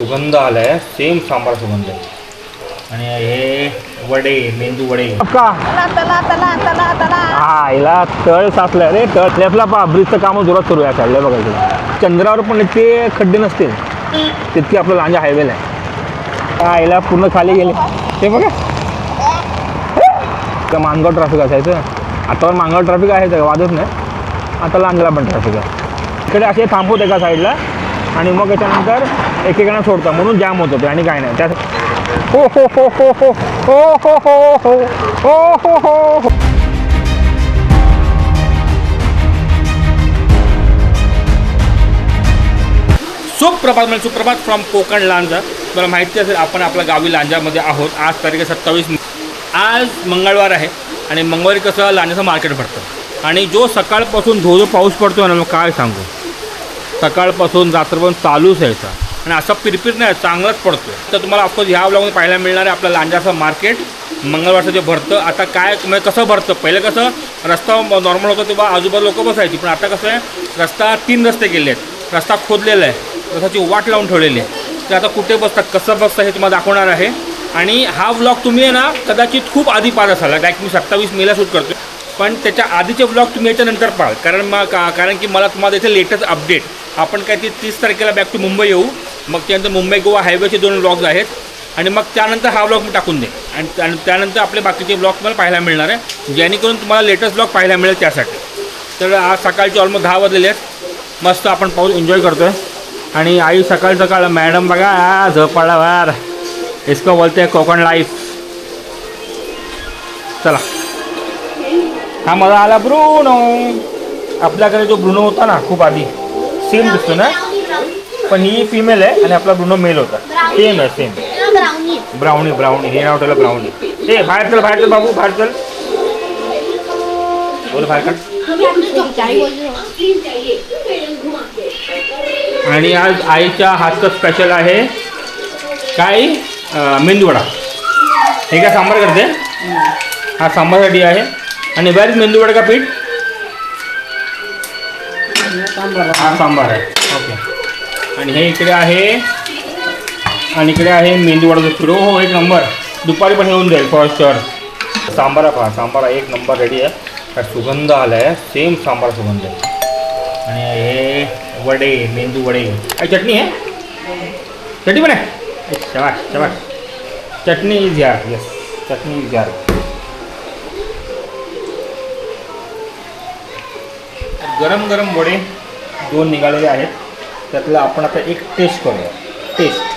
सुगंध आलाय सेम सांबार सुगंध आहे. आणि हे वडे मेंदू वडे. का? तला तला तला तला तला हा हिला तळ साचलाय रे तळ. लेफ्टला पहा ब्रिजचं काम जोरात सुरू आहे चाललंय बघायचं चंद्रावर पण इतके खड्डे नसतील. तितके आपलं लांजा हायवेला आहे. हा हिला पूर्ण खाली गेले. ते बघा. का मानगाव ट्रॅफिक असायचं. आता पण मानगाव ट्रॅफिक आहे का वादच नाही. आता लांजला पण ट्रॅफिक आहे. इकडे असे थांबवत एका साईडला आणि मग याच्यानंतर एकेकांना सोडतं म्हणून जाम होतं ते आणि काय नाही त्यात हो हो हो हो हो हो हो हो हो हो हो हो हो सुप्रभात म्हणजे सुप्रभात फ्रॉम कोकण लांजा मला माहिती असेल आपण आपल्या गावी लांजामध्ये आहोत आज तारीख आहे सत्तावीस आज मंगळवार आहे आणि मंगळवारी कसं लांजाचं मार्केट भरतं आणि जो सकाळपासून धो जो पाऊस पडतो ना मग काय सांगू सकाळपासून रात्रभर चालूच यायचा आणि असा पिरपिर नाही चांगलाच पडतो तर तुम्हाला ऑफकोर्स ह्या ब्लॉगमध्ये पाहायला मिळणार आहे आपलं लांजाचं मार्केट मंगळवारचं जे भरतं आता काय म्हणजे कसं भरतं? पहिलं कसं रस्ता नॉर्मल होतं तेव्हा आजूबाजू लोक बसायची पण आता कसं आहे रस्ता तीन रस्ते गेले आहेत रस्ता खोदलेला आहे. रस्त्याची वाट लावून ठेवलेली आहे. तर आता कुठे बसतात कसं बसतं हे तुम्हाला दाखवणार आहे. आणि हा ब्लॉग तुम्ही आहे ना कदाचित खूप आधी पाहत असाल. डायरेक्ट मी सत्तावीस मेला शूट करतो पण त्याच्या आधीचे ब्लॉग तुम्ही याच्यानंतर पाहाल. कारण मग का कारण की मला तुम्हाला इथे लेटेस्ट अपडेट आपण काय ती तीस तारखेला बॅक टू मुंबई येऊ. मग त्यानंतर मुंबई गोवा हायवेचे दोन ब्लॉग्स आहेत. आणि मग त्यानंतर हा ब्लॉग मी टाकून दे आणि त्या- त्यानंतर आपले बाकीचे ब्लॉग तुम्हाला पाहायला मिळणार आहे. जेणेकरून तुम्हाला लेटेस्ट ब्लॉग पाहायला मिळेल त्यासाठी. तर आज सकाळचे ऑलमोस्ट दहा वाजलेले आहेत. मस्त आपण पाऊस एन्जॉय करतो आहे आणि आई सकाळ सकाळ मॅडम बघा आ, झोपाळा वार इसको बोलते हैं कोकण लाईफ चला. हा मला आला ब्रुनो. आपल्याकडे जो ब्रुनो होता ना खूप आधी सेम दिसतो ना? पण ही फिमेल आहे आणि आपला ब्रुनो मेल होता. सेम आहे सेम ब्राउनी ब्राउनी ब्राउनी हे नाव ठेवलं ब्राउनी ए बाहेर चल बाहेर चल बाबू बाहेर चल. बोल बाहेर काढ. आणि आज आईच्या हातचं स्पेशल आहे काय? मेंदूवडा. हे काय सांबार करते? हा सांबारसाठी आहे. आणि बॅच मेंदूवडा का पीठ? हा सांबार आहे. ओके. आणि हे इकडे आहे आणि इकडे आहे मेंदूवाडाचं पीठ हो हो एक नंबर. दुपारी पण येऊन जाईल फर्स्ट सांबारा पहा सांबारा एक नंबर रेडी आहे. काय सुगंध आला आहे सेम सांबार सुगंध आहे. आणि हे वडे मेंदू वडे. काय चटणी आहे? चटणी पण आहे? शबाश शबाश चटणी इज यार येस चटणी इज यार गरम गरम वडे दोन निघालेले आहेत. त्यातलं आपण आता एक टेस्ट करूया. टेस्ट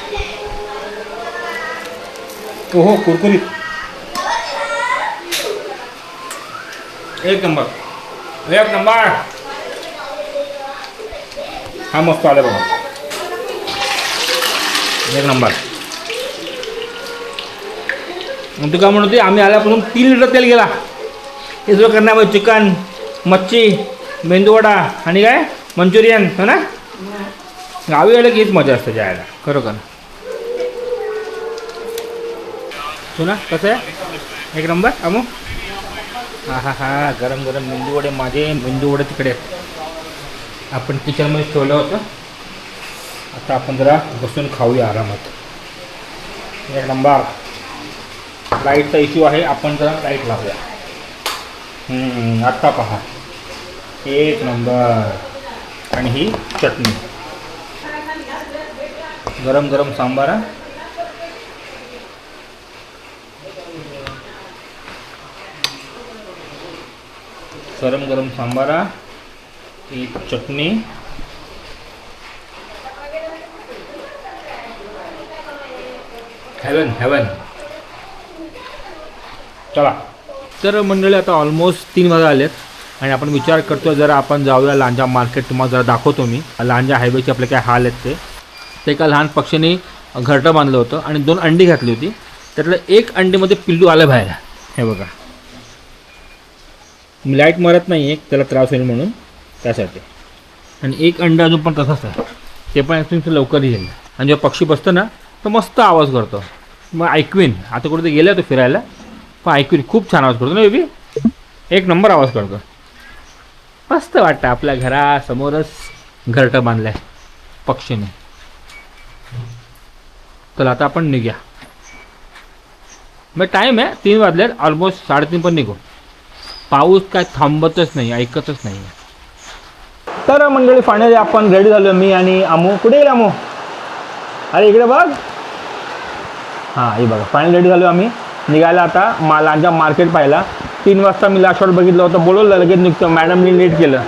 हो कुरकुरीत. एक नंबर. एक नंबर. हा मस्त आला बघा. एक नंबर. मग तू काय म्हणत होती? आम्ही आल्यापासून तीन लिटर तेल गेला. हे सगळं करण्यामध्ये चिकन मच्छी मेंदूवडा आणि काय? मंचुरियन हो ना? गावी आलं की हीच मजा असते जायला. खरोखर. तू ना कसं आहे? एक नंबर अमू? हा हा हा गरम गरम मेंदू वडे माझे मेंदू वडे तिकडे. आपण किचनमध्ये ठेवलं होतं. आता आपण जरा बसून खाऊया आरामात. एक नंबर. लाईटचा इश्यू आहे आपण जरा लाइट लावूया. आत्ता पहा. एक नंबर. आणि ही चटणी. गरम गरम सांबार हा. गरम गरम सांबारा एक चटणी. हेवन हेवन चला. तर मंडळी आता ऑलमोस्ट तीन वाजा आलेत आणि आपण विचार करतो जरा आपण जाऊया लांजा मार्केट तुम्हाला जरा दाखवतो मी. लांजा हायवेचे आपले काय हाल आहेत ते. ते एका लहान पक्षीने घरटं बांधलं होतं आणि दोन अंडी घातली होती. त्यातलं एक अंडीमध्ये पिल्लू आलं बाहेर. हे बघा. मी लाइट मारत नाही एक त्याला त्रास होईल म्हणून त्यासाठी. आणि एक अंडा अजून पण तसाच आहे. ते पण ॲक्च्युली लवकर येईल. आणि जेव्हा पक्षी बसतं ना तो मस्त आवाज करतो. मग ऐकवीन. आता कुठे गेला तो फिरायला. पण ऐकवीन. खूप छान आवाज करतो ना बेबी? एक नंबर आवाज करतो. मस्त वाटतं आपल्या घरासमोरच घरटं बांधलं आहे पक्षीने. चला आता आपण निघूया. मग टाईम आहे तीन वाजलेत ऑलमोस्ट साडेतीन पण निघू पाऊस काय थांबतच नाही ऐकतच नाही. तर मंडळी फायनली आपण रेडी झालो मी आणि अमू. कुठे गेला अमू? अरे इकडे बघ. हां हे बघा फायनल रेडी झालो आम्ही. निघायला आता मा लांजा मार्केट पाहिला तीन वाजता मी लास्ट शॉट बघितलं होतं बोलवलं लगेच निघतो. मॅडमनी लेट केलं.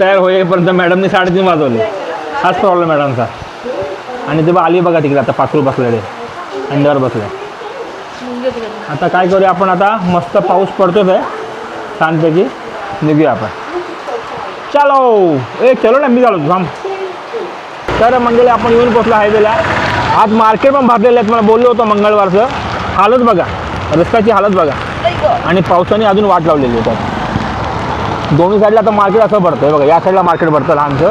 तयार होईपर्यंत मॅडमनी साडेतीन वाजवले. हाच प्रॉब्लेम मॅडमचा आणि ते आली बघा तिकडे आता पाचरू बसलेले. अंड्यावर बसले. आता काय करूया आपण आता? मस्त पाऊस पडतोच आहे छानपैकी निघूया आपण. चालो. ए चलो ना मी झालो थांब. तर मंडळी आपण येऊन पोचलो हायवेला आज मार्केट पण भरलेलं आहे मला बोललो होतं मंगळवारचं. हालत बघा. रस्त्याची हालत बघा. आणि पावसाने अजून वाट लावलेली आहे. दोन्ही साईडला आता मार्केट असं भरतं आहे बघा या साईडला मार्केट भरतं लहानचं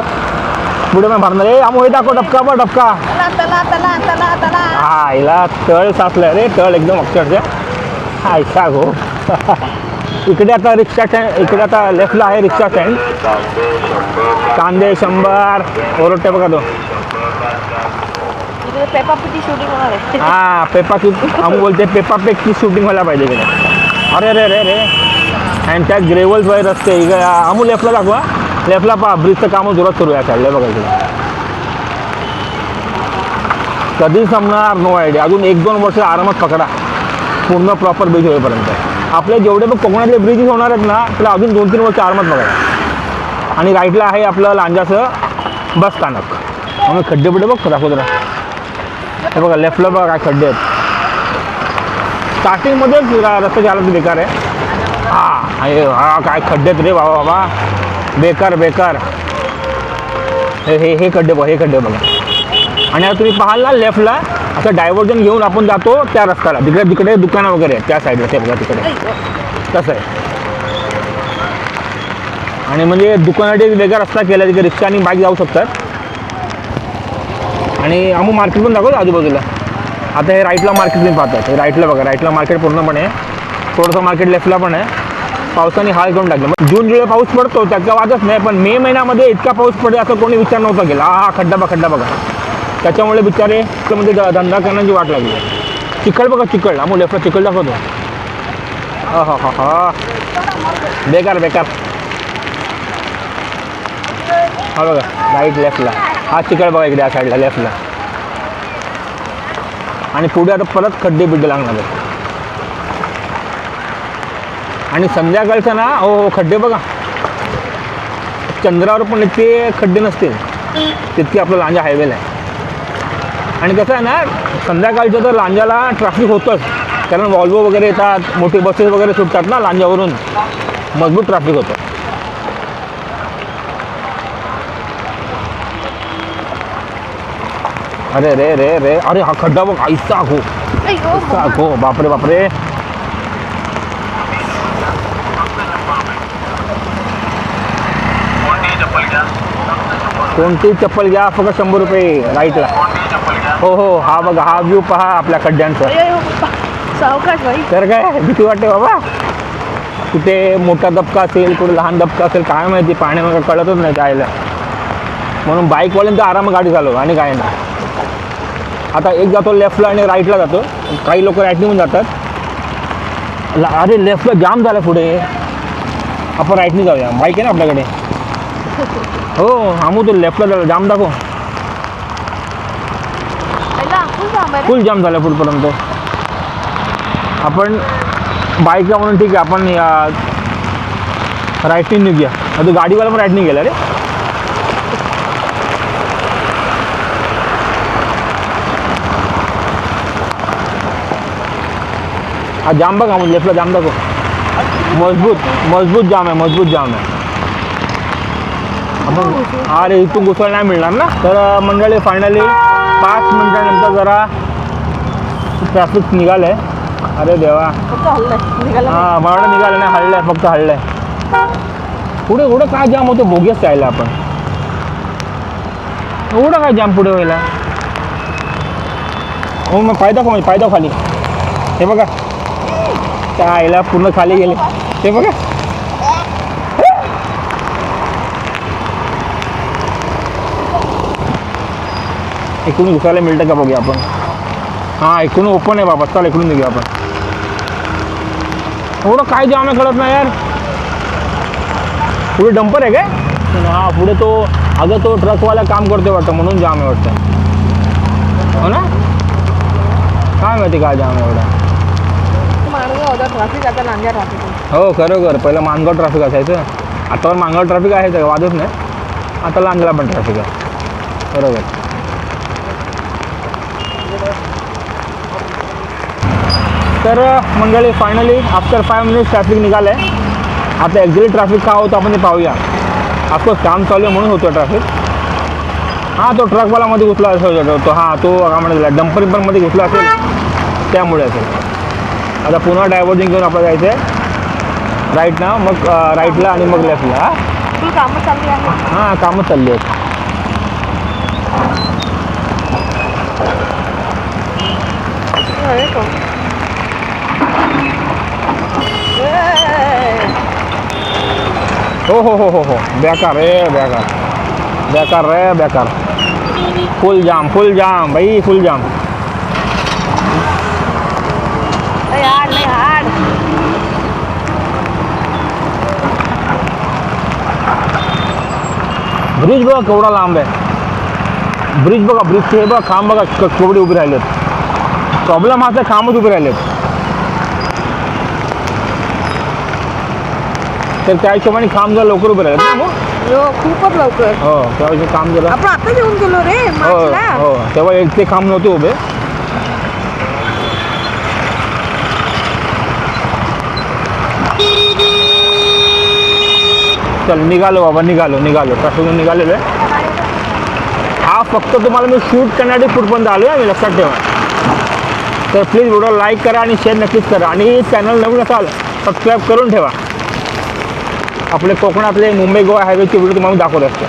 पुढे मग भरणार. ए आमो हे दाखव डबका बघ डबका. तला तला तला तला तला हा हिला तळ साचलं रे तळ एकदम अक्षरशः. हा ऐसा गो इकडे आता रिक्षा स्टँड इकडे आता लेफ्टला आहे रिक्षा स्टँड कांदे शंभर ओरडते बघा तो. इकडे पेपा पिटी शूटिंग होणार आहे. हा पेपा की आम्ही बोलते पेपा पेकची शूटिंग व्हायला पाहिजे इकडे अरे रे रे रे आणि त्यात ग्रेवल्स वगैरे रस्ते इकडे आमू लेफ्टला दाखवा लेफ्टला पहा ब्रिजचं कामं जोरात सुरू आहे चाललं बघा इकडे. कधी संपणार? नो आयडिया अजून एक दोन वर्ष आरामात पकडा. पूर्ण प्रॉपर ब्रिज होईपर्यंत. आपले जेवढे पण कोकणातले ब्रिजेस होणार आहेत ना त्याला अजून दोन तीन वर्ष आरामात बघा. आणि राईटला आहे आपलं लांजाचं बस स्थानक. मग खड्डे बिड्डे बघ दाखव जरा. हे बघा लेफ्टला बघा काय खड्डे आहेत. स्टार्टिंगमध्येच रस्ता चालत बेकार आहे. हा हा काय खड्डे आहेत रे बाबा बाबा. बेकार बेकार. हे हे हे खड्डे बघा हे खड्डे बघा. आणि आता तुम्ही पाहाल ना लेफ्टला असं डायव्हर्जन घेऊन आपण जातो त्या रस्त्याला. तिकडे तिकडे दुकानं वगैरे आहेत त्या साईडला ते बघा तिकडे. तसं आहे. आणि म्हणजे दुकानासाठी वेगळा रस्ता केला तिकडे रिक्षा आणि बाईक जाऊ शकतात. आणि आम्ही मार्केट पण दाखवतो आजूबाजूला. आता हे राईटला मार्केट तुम्ही पाहतात. हे राईटला बघा राईटला मार्केट पूर्णपणे आहे. थोडंसं मार्केट लेफ्टला पण आहे. पावसाने हाल करून टाकले. मग जून जुलै पाऊस पडतो त्याचा वादच नाही पण मे महिन्यामध्ये इतका पाऊस पडेल असं कोणी विचार नव्हता केला. हा खड्डा बा खड्डा बघा. त्याच्यामुळे बिचारे म्हणजे धंदा करण्याची वाट लागली. चिखल बघा चिखल. आम्ही लेफ्टला चिखल दाखवतो. हा हा हा हा. बेकार बेकार. हा बघा राईट लेफ्टला हा चिखल बघा इकडे या साईडला लेफ्टला आणि पुढे आता परत खड्डे बिड्डे लागणार आहेत. आणि संध्याकाळचं ना हो हो खड्डे बघा. चंद्रावर पण इतके खड्डे नसतील. तितके आपलं लांजा हायवेला आहे. आणि कसं आहे ना संध्याकाळचं तर लांजाला ट्रॅफिक होतंच. कारण वॉल्वो वगैरे येतात मोठी बसेस वगैरे सुटतात ना लांजावरून. मजबूत ट्रॅफिक होतं. अरे रे रे रे. अरे हा खड्डा बघ हो ऐसा हो बापरे बापरे. कोणती चप्पल घ्या फक्त शंभर रुपये राईटला. हो हो हा बघा हा व्ह्यू पहा आपल्या खड्ड्यांचा. सावकाश भाई तर काय भीती वाटते बाबा? कुठे मोठा दबका असेल कुठे लहान दबका असेल काय माहिती पाण्यामध्ये कळतच नाही जायला. म्हणून बाईकवाल्यांचा आराम गाडी चालव आणि काय नाही. आता एक जातो लेफ्टला आणि राईटला जातो. काही लोक राईटने पण जातात. अरे लेफ्टला जाम झालं पुढे. आपण राईटने जाऊया. बाईक आहे ना आपल्याकडे? हो आमू तो लेफ्टला जाऊ जाम दाखव. फुल जाम झालं पुढपर्यंत. आपण बाईकला म्हणून ठीक आहे आपण या राईटने निघूया. आता गाडीवाला पण राईटने गेला रे. हा जाम बघा लेफ्टला जाम दाखव. मजबूत मजबूत जाम आहे मजबूत जाम आहे. आपण अरे इथून घुसळ नाही मिळणार ना? तर मंडळी फायनली पाच मिनिटानंतर जरा ट्रॅफिक निघालंय. अरे देवा. हा मला निघालं नाही हल्लंय फक्त हल्लंय. पुढे एवढं काय जाम होतं? बोगेच जायला आपण. एवढं काय जाम पुढे व्हायला? हो मग फायदा का फायदा खाली. हे बघा. त्या आईला पूर्ण खाली गेले. हे बघा. एकूण घुसायला मिळतं का बघूया आपण? हा इकडून ओपन आहे बाबा. चल इकडून निघूया आपण. एवढं काय जाम आहे कळत नाही यार. पुढे डंपर आहे काय? हा पुढे तो अगं तो ट्रकवाला काम करतोय वाटतं म्हणून जाम आहे वाटतं. हो ना? काय माहिती काय जाम आहे एवढं. हो खरोखर. पहिलं मानगाव ट्रॅफिक असायचं. आता मानगाव ट्रॅफिक आहे वादच नाही. आता लांजला पण ट्रॅफिक आहे. बरोबर तर मंडळी finally after five minutes traffic निघालं आहे आता एक्झॅक्टली ट्रॅफिक का होतं आपण ते पाहूया. ऑफकोर्स काम चालू आहे म्हणून होतं ट्रॅफिक हां तो ट्रकवाला मध्ये घुसला असेल तो हां तो काय म्हणतात डंपरमध्ये घुसला असेल त्यामुळे असेल. आता पुन्हा डायव्हर्जिंग घेऊन आपल्याला जायचं आहे राईट ना मग राईटला आणि मग लेफ्टला हां. हां कामं चालली आहेत. तो. ए, हो हो हो हो बेकार रे बेकार बेकार रे बेकार फुल जाम फुल जाम भाई फुल जाम हाड लय हाड ब्रिज बघा केवढा लांब आहे ब्रिज बघा ब्रिजचे हे बघा खांब बघा क- केवढे उभे राहिलेत प्रॉब्लेम हाच आहे खांबच उभे राहिलेत. तर त्या हिशोबाने खांब जरा लवकर उभे राहिलेत. ना मग यो खूपच लवकर. हो त्यावेळी काम जरा आपण आता येऊन गेलो रे हो मार्चला हो तेव्हा एक ते खांब नव्हते उभे. चल निघालो बाबा निघालो निघालो. ट्रॅफिकून निघालेलो आहे? हा फक्त तुम्हाला मी शूट करण्यासाठी फूटपर्यंत आलो आहे मी लक्षात ठेवा. तर प्लीज व्हिडिओ लाईक करा आणि शेअर नक्कीच करा. आणि चॅनल नवीन असाल सबस्क्राईब करून ठेवा. आपले कोकणातले मुंबई गोवा हायवेचे व्हिडिओ तुम्हाला दाखवत असतो.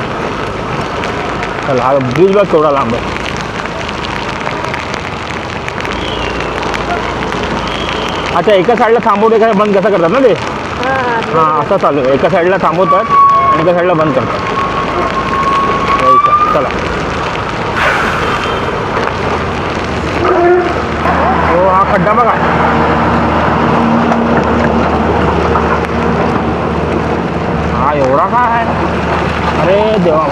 चला हा ब्रिज बघ केवढा लांब आहे. अच्छा एका साईडला थांबवतो एका बंद कसं करतात ना ते? हां असं चालू आहे. एका साईडला थांबवतात आणि एका साईडला बंद करतात. चला हो हा खड्डा बघा. हा एवढा काय आहे? अरे देवा.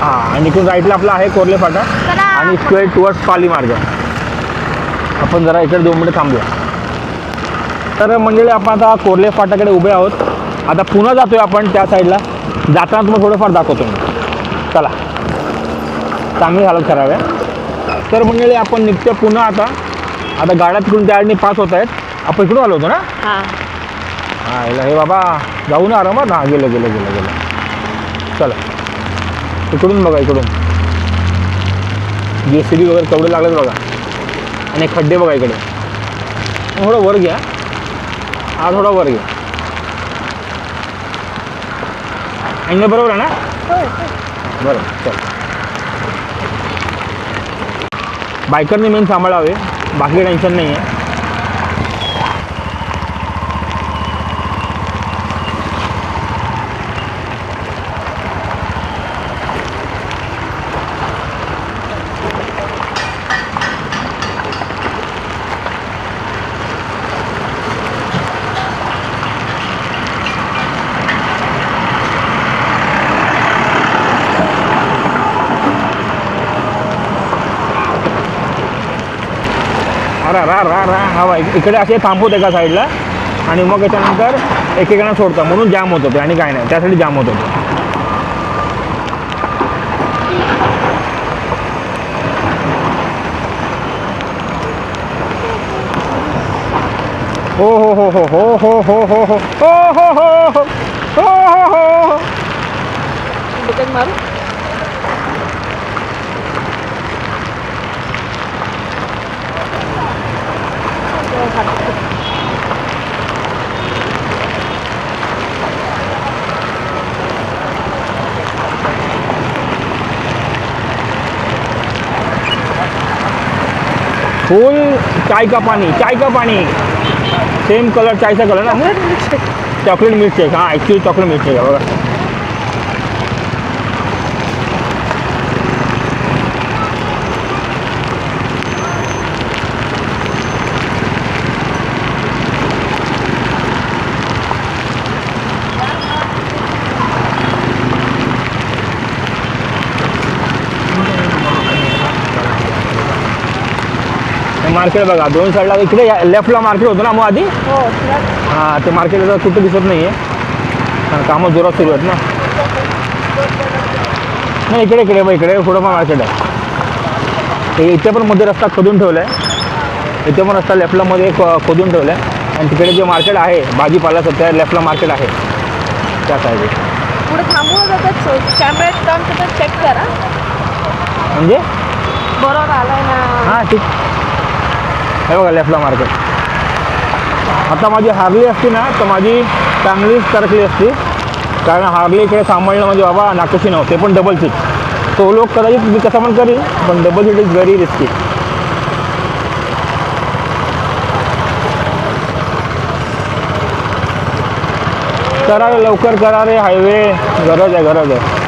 हां आणि इकडून राईटला आपला आहे कोरले फाटा. आणि स्ट्रेट टुवर्ड्स पाली मार्ग. आपण जरा इकडे दोन मिनिटं थांबूया. तर मंडळी आपण आता कोरले फाटाकडे उभे आहोत. आता पुन्हा जातोय आपण त्या साईडला जाताना तुम्हाला थोडंफार दाखवतो मी. चला. चांगली हालत खराब आहे. तर मंडळी आपण निघतो पुन्हा आता. आता गाड्या तिकडून त्या साईडने पास होत आहेत आपण इकडून आलो होतो ना? हा. हां याला हे बाबा जाऊ ना आरामात. हां गेलं गेलं गेलं गेलं. चला. इकडून बघा इकडून. जे सी बी वगैरे केवढे लागलेत बघा. आणि खड्डे बघा इकडे. थोडं वर घ्या. हा थोडा वर घ्या. अँगल बरोबर आहे ना? बरं चल. बायकरने मेन सांभाळावे बाकी टेन्शन नाही आहे रा रा रा रा हवा इकडे असे थांबवत एका साईडला आणि मग याच्यानंतर एकेकांना सोडतं म्हणून जाम होत ते आणि काय नाही त्यासाठी जाम होतं ते हो हो हो हो हो हो हो हो हो हो हो हो हो हो हो हो फुल चाय का पाणी चाय का पाणी सेम कलर चायचा कलर ना चॉकलेट मिल्क शेक हां ॲक्च्युली चॉकलेट मिल्क शेक आहे बघा मार्केट बघा दोन साईडला इकडे लेफ्टला मार्केट होतं ना मग आधी? हो हां ते मार्केट आता कुठं दिसत नाही आहे कामं जोरात सुरू आहेत ना. नाही इकडे इकडे बघ इकडे पुढं पण मार्केट आहे. ते इथे पण मध्ये रस्ता खोदून ठेवला आहे इथे पण रस्ता लेफ्टला मध्ये खोदून ठेवला आहे आणि तिकडे जे मार्केट आहे भाजीपाल्याचं त्या लेफ्टला मार्केट आहे. त्या साईडे पुढे कॅमेऱ्यात करतात चेक करा. म्हणजे? बरोबर आलाय ना. हां ठीक. हे बघा लेफ्टला मार्केट आता माझी हार्ली असती ना तर माझी चांगलीच तरकली असती. कारण हार्ली इकडे सांभाळणं म्हणजे बाबा नाकोशी नव्हते पण डबल सीट तो लोक कदाचित मी कसं पण करीन पण double seat is very risky करा रे लवकर करा रे हायवे गरज आहे गरज आहे.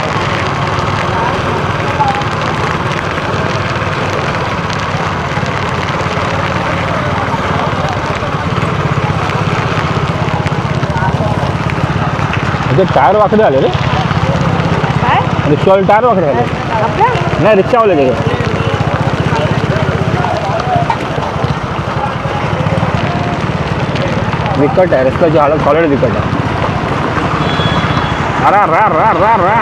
म्हणजे टायर वाकडे आले रे. रिक्षावाले टायर वाकडे आले. नाही रिक्षावाले ते विकट आहे रस्त्याची हालत सॉलिड विकट आहे. अरा रा रा रा रा.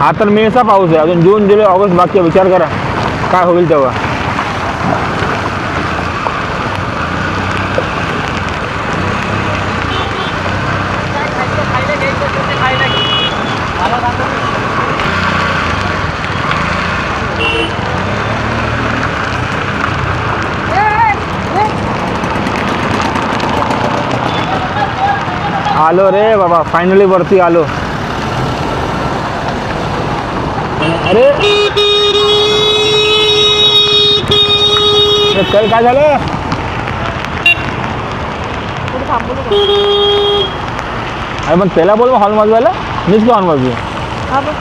हा तर मेचा पाऊस आहे. अजून जून जुलै ऑगस्ट बाकी आहे. विचार करा. काय होईल तेव्हा. आलो रे बाबा फायनली वरती आलो. अरे. चल काय झालं? अरे पण त्याला बोल हॉल वाजवायला मीच का हॉर्न वाजवी हा बघ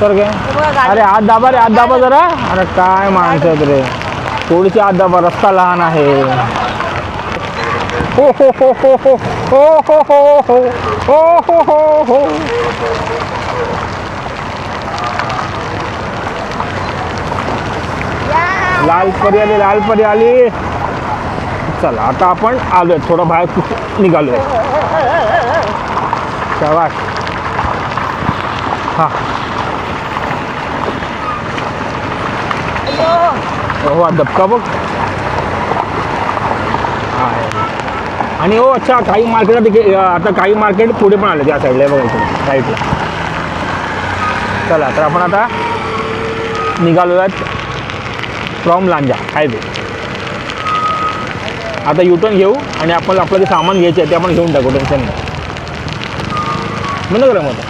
तर काय? अरे हात दाबा रे हात दाबा जरा. अरे काय माणसं रे. थोडीशी हात दाबा रस्ता लहान आहे. हो हो हो हो हो हो हो हो हो हो हो हो हो लाल परी आली लाल परी आली. चला आता आपण आलोय थोडं बाहेर कुठं निघालोय. शाबास. हा. हो हा धबका बघ. आणि हो अच्छा काही मार्केट तिथे आता काही मार्केट पुढे पण आले त्या साईडला बघा इकडे राईटला चला तर आपण आता निघालो आहेत फ्रॉम लांजा हायवे आता युटर्न घेऊ आणि आपण आपलं जे सामान घ्यायचं आहे ते आपण घेऊन टाकू टेन्शन नाही. म्हणून करा मग